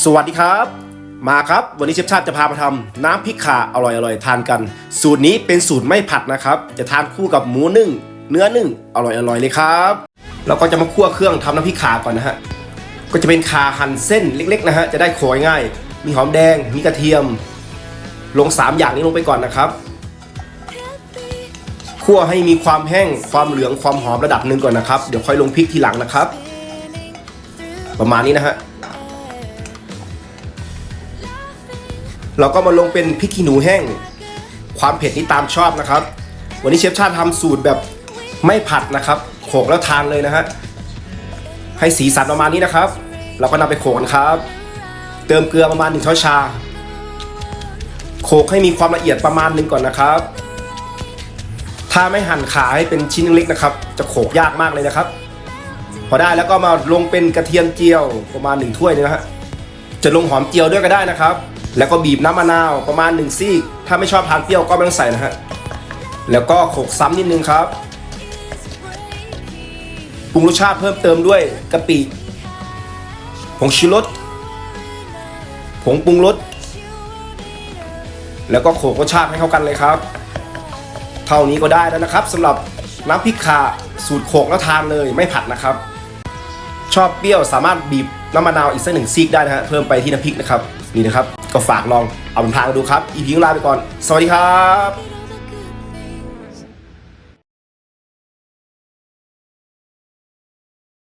สวัสดีครับ มาครับ วันนี้เชฟชาติจะพามาทำน้ำพริกข่าอร่อยๆ ทานกัน สูตรนี้เป็นสูตรไม่ผัดนะครับ จะทานคู่กับหมูนึ่ง เนื้อนึ่งอร่อยๆเลยครับเราก็จะมาคั่วเครื่องทำน้ำพริกข่าก่อนนะฮะก็จะเป็นข่าหั่นเส้นเล็กๆนะฮะจะได้โขยง่าย มีหอมแดงมีกระเทียม ลง 3 อย่างนี้ลงไปก่อนนะครับคั่วให้มีความแห้งความเหลืองความหอมระดับหนึ่งก่อนนะครับ เดี๋ยวค่อยลงพริกทีหลังนะครับ ประมาณนี้นะฮะ เราก็มาลงเป็นพริกขี้หนูแห้ง ความเผ็ดนี่ตามชอบนะครับ วันนี้เชฟชาติทำสูตรแบบไม่ผัดนะครับโขลกแล้วทานเลยนะฮะให้สีสันประมาณนี้นะครับ เราก็นำไปโขลกนครับ เติมเกลือประมาณหนึ่งช้อนชา โขลกให้มีความละเอียดประมาณหนึ่งก่อนนะครับ ถ้าไม่หั่นขาให้เป็นชิ้นเล็กๆนะครับ จะโขลกยากมากเลยนะครับ พอได้แล้วก็มาลงเป็นกระเทียมเจียวประมาณหนึ่งถ้วยเลยนะฮะจะลงหอมเจียวด้วยก็ได้นะครับ แล้วก็บีบน้ำมะนาวประมาณ1ซีก ถ้าไม่ชอบทานเปรี้ยวก็ไม่ต้องใส่นะฮะ แล้วก็โขกซ้ำนิดนึงครับ ปรุงรสชาติเพิ่มเติมด้วยกะปิ ผงชูรส ผงปรุงรส แล้วก็โขกรสชาติให้เข้ากันเลยครับ เท่านี้ก็ได้แล้วนะครับสำหรับน้ำพริกขาสูตรโขกแล้วทานเลยไม่ผัดนะครับ ชอบเปรี้ยวสามารถบีบน้ำมะนาวอีกสักหนึ่งซีกได้นะฮะเพิ่มไปที่น้ำพริกนะครับนี่นะครับ ก็ฝากลองเอาเป็นทางดูครับ อีพีลาไปก่อน สวัสดีครับ